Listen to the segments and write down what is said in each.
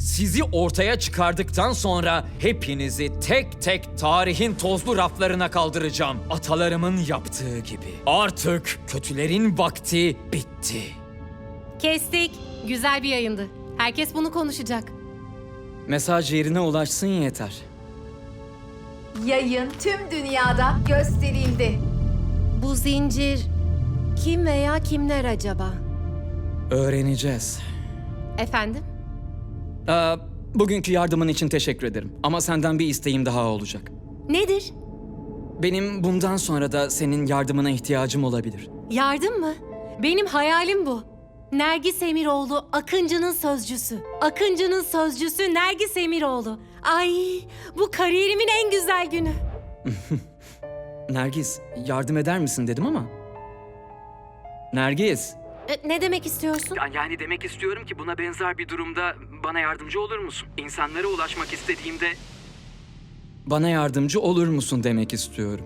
Sizi ortaya çıkardıktan sonra hepinizi tek tek tarihin tozlu raflarına kaldıracağım. Atalarımın yaptığı gibi. Artık kötülerin vakti bitti. Kestik. Güzel bir yayındı. Herkes bunu konuşacak. Mesaj yerine ulaşsın yeter. Yayın tüm dünyada gösterildi. Bu zincir kim veya kimler acaba? Öğreneceğiz. Efendim? Ee, bugünkü yardımın için teşekkür ederim. Ama senden bir isteğim daha olacak. Nedir? Benim bundan sonra da senin yardımına ihtiyacım olabilir. Yardım mı? Benim hayalim bu. Nergis Emiroğlu Akıncı'nın sözcüsü. Akıncı'nın sözcüsü Nergis Emiroğlu. Ay bu kariyerimin en güzel günü. Nergis, yardım eder misin dedim ama. Nergis. E, ne demek istiyorsun? yani demek istiyorum ki buna benzer bir durumda bana yardımcı olur musun? İnsanlara ulaşmak istediğimde... Bana yardımcı olur musun demek istiyorum.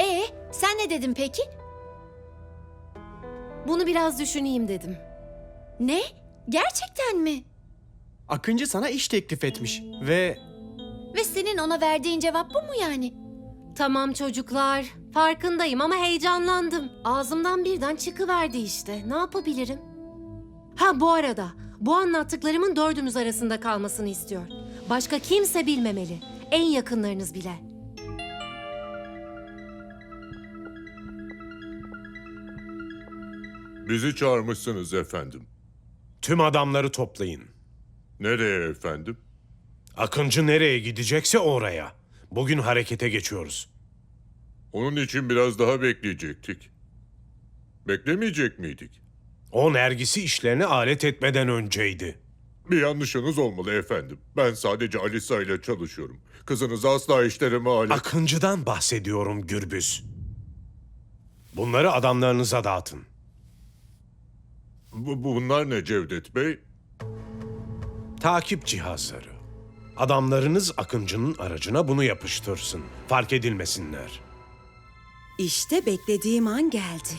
Ee, sen ne dedin peki? Bunu biraz düşüneyim dedim. Ne? Gerçekten mi? Akıncı sana iş teklif etmiş ve Ve senin ona verdiğin cevap bu mu yani? Tamam çocuklar. Farkındayım ama heyecanlandım. Ağzımdan birden çıkıverdi işte. Ne yapabilirim? Ha bu arada bu anlattıklarımın dördümüz arasında kalmasını istiyor. Başka kimse bilmemeli. En yakınlarınız bile. Bizi çağırmışsınız efendim. Tüm adamları toplayın. Nereye efendim? Akıncı nereye gidecekse oraya. Bugün harekete geçiyoruz. Onun için biraz daha bekleyecektik. Beklemeyecek miydik? O nergisi işlerine alet etmeden önceydi. Bir yanlışınız olmalı efendim. Ben sadece Alisa ile çalışıyorum. Kızınızı asla işlerime alet... Akıncı'dan bahsediyorum Gürbüz. Bunları adamlarınıza dağıtın. Bu- bunlar ne Cevdet Bey? Takip cihazları. Adamlarınız Akıncı'nın aracına bunu yapıştırsın. Fark edilmesinler. İşte beklediğim an geldi.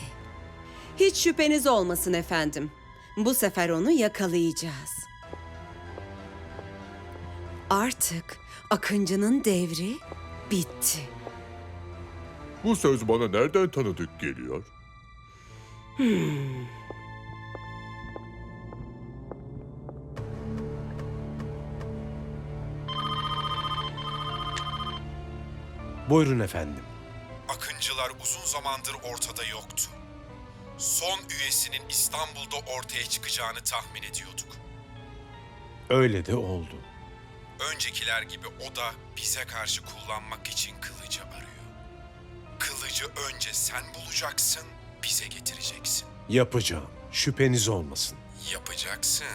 Hiç şüpheniz olmasın efendim. Bu sefer onu yakalayacağız. Artık Akıncı'nın devri bitti. Bu söz bana nereden tanıdık geliyor? Buyurun efendim. Akıncılar uzun zamandır ortada yoktu. Son üyesinin İstanbul'da ortaya çıkacağını tahmin ediyorduk. Öyle de oldu. Öncekiler gibi o da bize karşı kullanmak için kılıcı arıyor. Kılıcı önce sen bulacaksın, bize getireceksin. Yapacağım. Şüpheniz olmasın. Yapacaksın.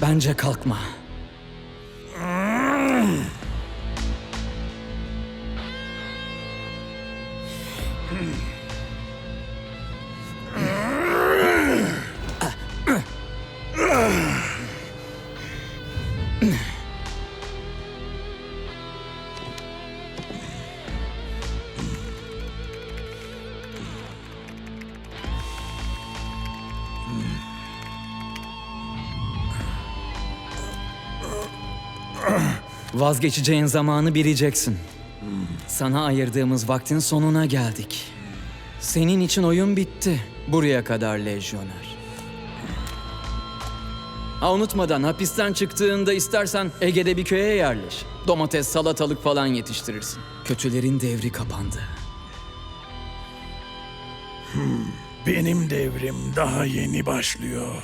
Bence kalkma. Vazgeçeceğin zamanı bileceksin. Sana ayırdığımız vaktin sonuna geldik. Senin için oyun bitti. Buraya kadar lejyoner. Ha unutmadan hapisten çıktığında istersen Ege'de bir köye yerleş. Domates, salatalık falan yetiştirirsin. Kötülerin devri kapandı. Benim devrim daha yeni başlıyor.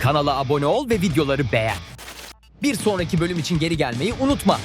Kanala abone ol ve videoları beğen. Bir sonraki bölüm için geri gelmeyi unutma.